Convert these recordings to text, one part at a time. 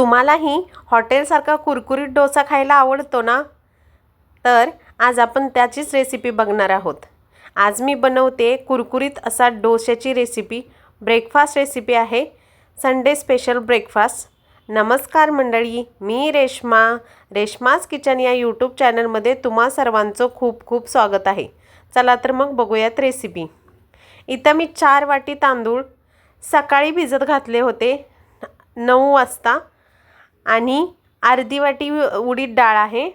तुम्हालाही हॉटेलसारखा कुरकुरीत डोसा खायला आवडतो ना? तर आज आपण त्याचीच रेसिपी बघणार आहोत. आज मी बनवते कुरकुरीत असा डोश्याची रेसिपी ब्रेकफास्ट रेसिपी आहे. संडे स्पेशल ब्रेकफास्ट नमस्कार मंडळी मी रेश्मा. रेश्माज किचन या यूट्यूब चॅनलमध्ये तुम्हा सर्वांचं खूप खूप स्वागत आहे. चला तर मग बघूयात रेसिपी इथं मी चार वाटी तांदूळ सकाळी भिजत घातले होते. नऊ वाजता. आणि अर्धी वाटी उडीद डाळ आहे.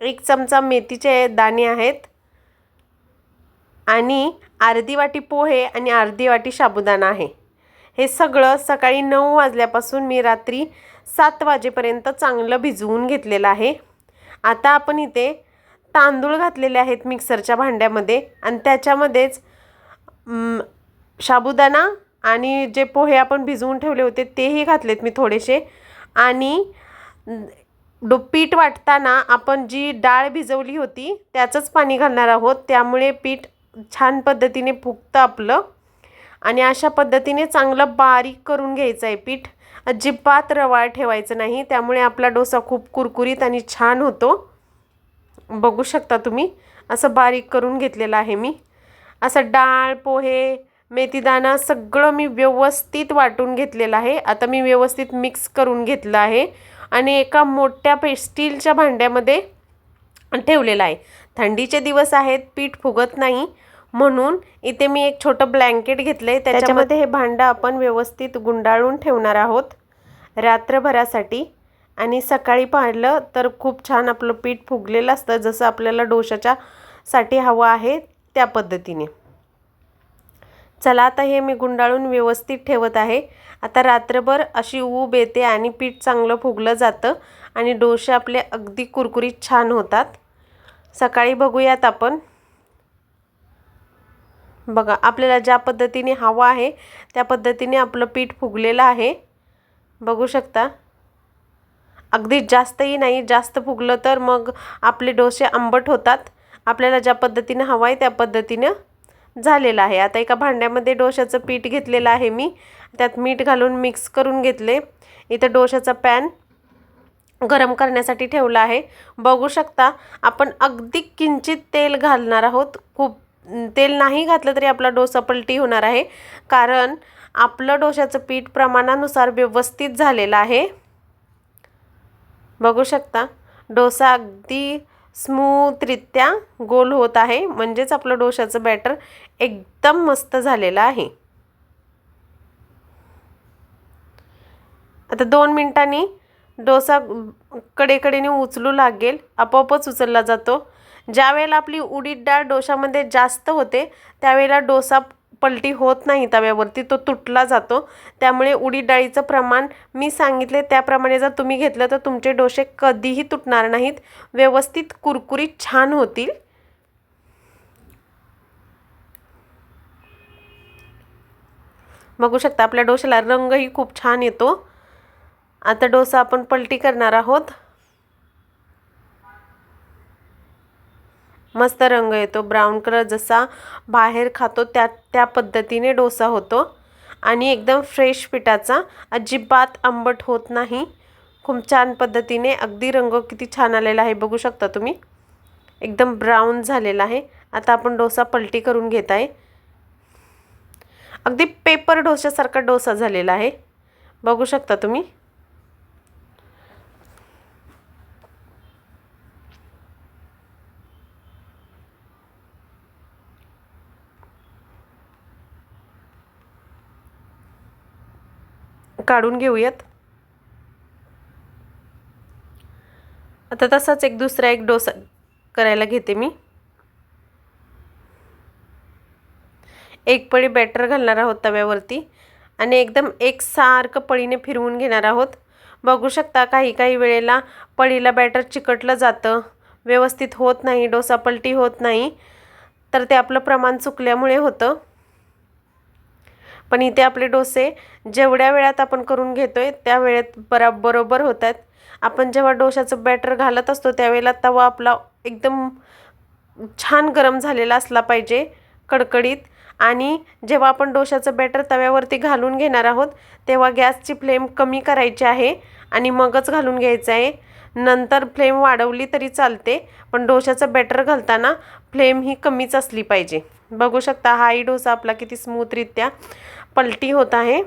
एक चमचा मेथीचे दाणे आहेत. आणि अर्धी वाटी पोहे आणि अर्धी वाटी साबुदाणा आहे. हे सगळं सकाळी नऊ वाजल्यापासून मी रात्री सात वाजेपर्यंत चांगलं भिजवून घेतलेलं आहे. आता आपण इथे तांदूळ घातलेले आहेत मिक्सरच्या भांड्यामध्ये आणि त्याच्यामध्येच साबुदाणा आणि जे पोहे आपण भिजवून ठेवले होते तेही घातलेत मी थोडेसे. आणि डो पीठ वाटताना आपण जी डाळ भिजवली होती त्याचंच पाणी घालणार आहोत. त्यामुळे पीठ छान पद्धतीने फुगतं आपलं. आणि अशा पद्धतीने चांगलं बारीक करून घ्यायचं आहे पीठ. अजिबात रवाळ ठेवायचं नाही. त्यामुळे आपला डोसा खूप कुरकुरीत आणि छान होतो. बघू शकता तुम्ही. असं बारीक करून घेतलेलं आहे मी. असं डाळ पोहे मेथीदाणा सगळं मी व्यवस्थित वाटून घेतलेलं आहे. आता मी व्यवस्थित मिक्स करून घेतलं आहे. आणि एका मोठ्या पे स्टीलच्या भांड्यामध्ये ठेवलेलं आहे. थंडीचे दिवस आहेत पीठ फुगत नाही. म्हणून इथे मी एक छोटं ब्लँकेट घेतलं आहे त्याच्यामध्ये हे भांडं आपण व्यवस्थित गुंडाळून ठेवणार आहोत. रात्रभरासाठी. आणि सकाळी पाहिलं तर खूप छान आपलं पीठ फुगलेलं असतं जसं आपल्याला डोशाच्या साठी हवं आहे त्या पद्धतीने. चला आता हे मी गुंडाळून व्यवस्थित ठेवत आहे. आता रात्रभर अशी ऊब येते आणि पीठ चांगलं फुगलं जातं आणि डोसे आपले अगदी कुरकुरीत छान होतात. सकाळी बघूयात आपण. बघा आपल्याला ज्या पद्धतीने हवं आहे त्या पद्धतीने आपलं पीठ फुगलेलं आहे. बघू शकता. अगदी जास्तही नाही जास्त फुगलं तर मग आपले डोसे आंबट होतात. आपल्याला ज्या पद्धतीने हवं आहे त्या पद्धतीनं झालेलं आहे. आता एका भांड्यामध्ये डोशाचं पीठ घेतलेलं आहे मी. त्यात मीठ घालून मिक्स करून घेतले. इथं डोशाचा पॅन गरम करण्यासाठी ठेवला आहे. बघू शकता आपण अगदी किंचित तेल घालणार आहोत. खूप तेल नाही घातलं तरी आपला डोसा पलटी होणार आहे. कारण आपलं डोशाचं पीठ प्रमाणानुसार व्यवस्थित झालेलं आहे. बघू शकता डोसा अगदी स्मूथरित्या गोल होत आहे. म्हणजेच आपलं डोशाचं बॅटर एकदम मस्त झालेलं आहे. आता दोन मिनटांनी डोसा कडेकडेने उचलू लागेल. आपोआपच उचलला जातो. ज्या वेळेला आपली उडीद डाळ डोशामध्ये जास्त होते त्यावेळेला डोसा पलटी होत नाही तव्यावरती तो तुटला जातो. त्यामुळे उडीद डाळीचं प्रमाण मी सांगितले त्याप्रमाणे जर तुम्ही घेतलं तर तुमचे डोसे कधीही तुटणार नाहीत. व्यवस्थित कुरकुरीत छान होतील. बघू शकता आपल्या डोशाला रंगही खूप छान येतो. आता डोसा आपण पलटी करणार आहोत. मस्त रंग येतो. ब्राऊन कलर जसा बाहेर खातो त्या त्या पद्धतीने डोसा होतो. आणि एकदम फ्रेश पिठाचा अजिबात आंबट होत नाही. खूप छान पद्धतीने अगदी रंग किती छान आलेला आहे बघू शकता तुम्ही. एकदम ब्राऊन झालेला आहे. आता आपण डोसा पलटी करून घेत आहे अगदी पेपर डोशासारखा डोसा झालेला आहे. बघू शकता तुम्ही. काढून घेऊयात. आता तसाच एक दुसरा एक डोसा करायला घेते मी. एक पळी बॅटर घालणार आहोत तव्यावरती आणि एकदम एकसारखं पळीने फिरवून घेणार आहोत. बघू शकता काही काही वेळेला पळीला बॅटर चिकटलं जातं. व्यवस्थित होत नाही डोसा पलटी होत नाही. तर ते आपलं प्रमाण चुकल्यामुळे होतं. पण इथे आपले डोसे जेवढ्या वेळात आपण करून घेतो आहे त्या वेळेत बरा बरोबर होत आहेत आपण जेव्हा डोशाचं बॅटर घालत असतो त्यावेळेला तवा आपला एकदम छान गरम झालेला असला पाहिजे कडकडीत. आणि जेव्हा आपण डोशाचं बॅटर तव्यावरती घालून घेणार आहोत तेव्हा गॅसची फ्लेम कमी करायची आहे आणि मगच घालून घ्यायचं आहे. नंतर फ्लेम वाढवली तरी चालते पण डोशाचं बॅटर घालताना फ्लेम ही कमीच असली पाहिजे. बघू शकता हाही डोसा आपला किती स्मूथरित्या पलटी होत आहे.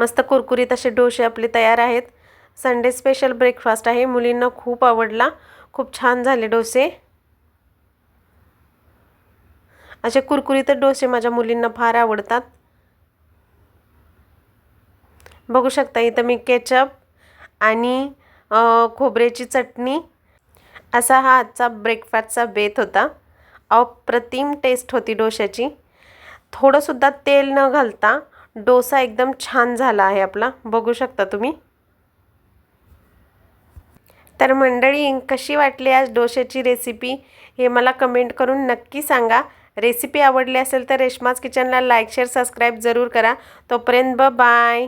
मस्त कुरकुरीत असे डोसे आपले तयार आहेत. संडे स्पेशल ब्रेकफास्ट आहे. मुलींना खूप आवडला. खूप छान झाले डोसे. असे कुरकुरीत डोसे माझ्या मुलींना फार आवडतात. बघू शकता इथं मी केचप आणि खोबऱ्याची चटणी असा हा आजचा ब्रेकफास्टचा बेत होता. अप्रतिम टेस्ट होती डोश्याची. थोडंसुद्धा तेल न घालता डोसा एकदम छान झाला आहे आपला. बघू शकता तुम्ही. तर मंडळी कशी वाटली आज डोश्याची रेसिपी हे मला कमेंट करून नक्की सांगा. रेसिपी आवडली असेल तर रेशमाज किचनला लाईक शेअर सबस्क्राईब जरूर करा. तोपर्यंत ब बाय